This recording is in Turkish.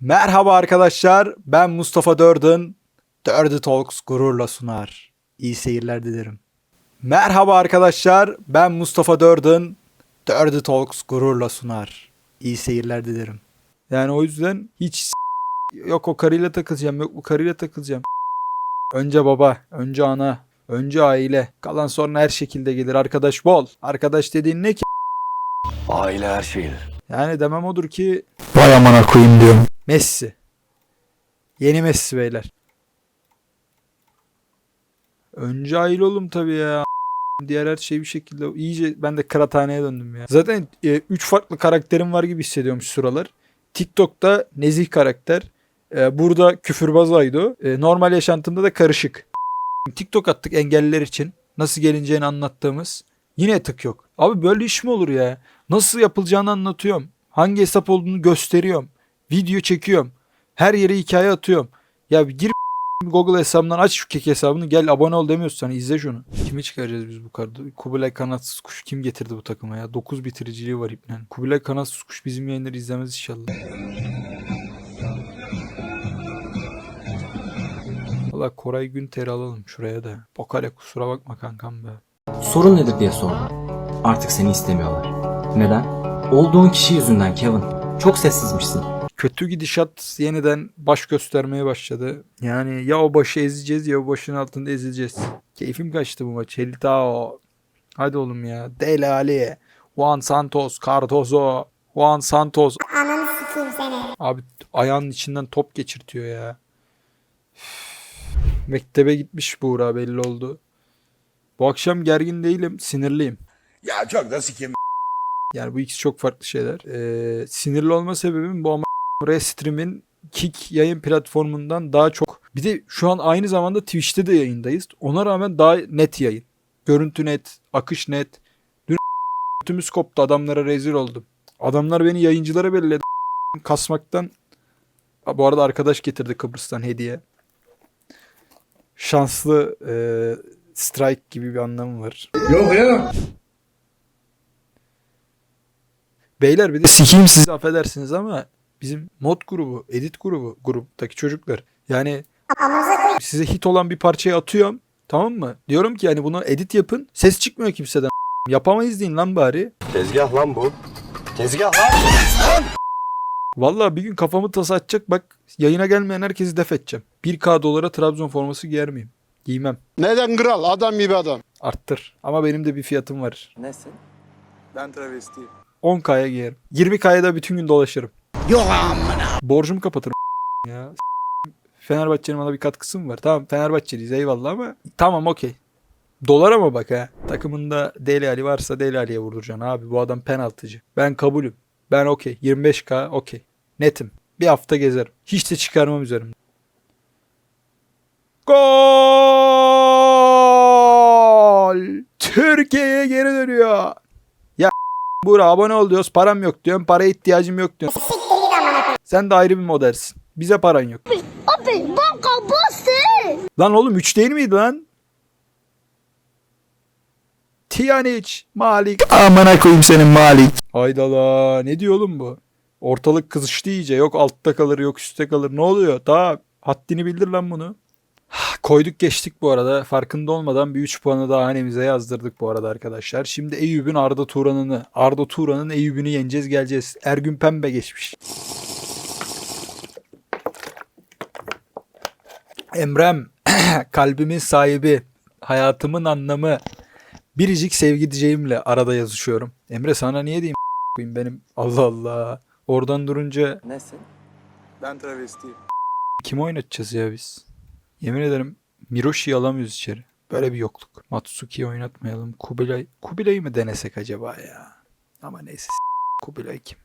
Merhaba arkadaşlar, ben Mustafa Dördün. Dirty Talks gururla sunar. İyi seyirler dilerim. Merhaba arkadaşlar, ben Mustafa Dördün. Dirty Talks gururla sunar. İyi seyirler dilerim. Yani o yüzden hiç s- yok o karıyla takılacağım, yok bu karıyla takılacağım. Önce baba, önce ana, önce aile. Kalan sonra her şekilde gelir. Arkadaş bol. Arkadaş dediğin ne ki? Aile her şeydir. Yani demem odur ki Vay amına koyayım diyorum. Messi. Yeni Messi beyler. Önce aile oğlum tabii ya. Diğer her şey bir şekilde iyice ben de kıraathaneye döndüm ya. Zaten 3 farklı karakterim var gibi hissediyorum şu sıralar. TikTok'ta nezih karakter. e, burada küfürbaz Aydo. e, normal yaşantımda da karışık. TikTok attık engelliler için. Nasıl gelineceğini anlattığımız. Yine tık yok. Abi böyle iş mi olur ya? Nasıl yapılacağını anlatıyorum. Hangi hesap olduğunu gösteriyorum. Video çekiyorum. Her yere hikaye atıyorum. Ya gir Google hesabından aç şu kek hesabını gel abone ol demiyorsun sana izle şunu. Kimi çıkaracağız biz bu kadar? Kubilay Kanatsız Kuş kim getirdi bu takıma ya? 9 bitiriciliği var ipnen. Kubilay Kanatsız Kuş bizim yayınları izlemez inşallah. Valla Koray Günter'i alalım şuraya da. Pokale kusura bakma kankam be. Sorun nedir diye sordum. Artık seni istemiyorlar. Neden? Olduğun kişi yüzünden Kevin. Çok sessizmişsin. Kötü gidişat yeniden baş göstermeye başladı. Yani ya o başı ezeceğiz ya o başın altında ezileceğiz. Keyfim kaçtı bu maç. Helitao. Hadi oğlum ya. Dele Ali. Juan Santos. Cardozo. Juan Santos. Ananı sikeyim seni. Abi ayağının içinden top geçirtiyor ya. Mektebe gitmiş Buğra belli oldu. Bu akşam gergin değilim. Sinirliyim. Ya çok da sikim. Yani bu ikisi çok farklı şeyler. Ee, sinirli olma sebebim bu ama Restream'in Kick yayın platformundan daha çok. Bir de şu an aynı zamanda Twitch'te de yayındayız. Ona rağmen daha net yayın. Görüntü net, akış net. Dün tümüz koptu adamlara rezil oldum. Adamlar beni yayıncılara belledi. Kasmaktan. Bu arada arkadaş getirdi Kıbrıs'tan hediye. Şanslı e, strike gibi bir anlamı var. Beyler bir de sikeyim sizi affedersiniz ama bizim mod grubu, edit grubu, gruptaki çocuklar. Yani size hit olan bir parçayı atıyorum. Tamam mı? Diyorum ki yani bunu edit yapın. Ses çıkmıyor kimseden. Yapamayız deyin lan bari. Tezgah lan bu. Tezgah lan. Vallahi bir gün kafamı tasa atacak bak yayına gelmeyen herkesi def edeceğim. 1K dolara Trabzon forması giyer miyim? Giymem. Neden kral? Adam gibi adam. Arttır. Ama benim de bir fiyatım var. Nesin? Ben travestiyim. 10K'ya giyerim. 20K'ya da bütün gün dolaşırım. Yok Borcumu kapatırım ya. Fenerbahçe'nin bana bir katkısı mı var? Tamam Fenerbahçeliyiz eyvallah ama tamam okey. Dolar ama bak ha. Takımında Deli Ali varsa Deli Ali'ye vurduracaksın abi. Bu adam penaltıcı. Ben kabulüm. Ben okey. 25K okey. Netim. Bir hafta gezerim. Hiç de çıkarmam üzerimden. Gol! Türkiye'ye geri dönüyor. Ya Buğra abone ol diyoruz. Param yok diyorum. Paraya ihtiyacım yok diyorsun. Sen de ayrı bir modelsin. Bize paran yok. Abi banka bastı. Lan oğlum 3 değil miydi lan? Tiyanic, Malik. Amına koyayım senin Malik. Haydala ne diyor oğlum bu? Ortalık kızıştı iyice. Yok altta kalır yok üstte kalır. Ne oluyor? Daha haddini bildir lan bunu. Koyduk geçtik bu arada. Farkında olmadan bir 3 puanı daha hanemize yazdırdık bu arada arkadaşlar. Şimdi Eyüp'ün Arda Turan'ını, Arda Turan'ın Eyüp'ünü yeneceğiz geleceğiz. Ergün Pembe geçmiş. Emrem, kalbimin sahibi, hayatımın anlamı, biricik sevgi diyeceğimle arada yazışıyorum. Emre sana niye diyeyim koyayım benim? Allah Allah. Oradan durunca Nesin? Ben travestiyim. kimi oynatacağız ya biz? Yemin ederim Miroshi'yi alamıyoruz içeri. Böyle bir yokluk. Matsuki'yi oynatmayalım. Kubilay, Kubilay'ı mı denesek acaba ya? Ama neyse s- Kubilay kim?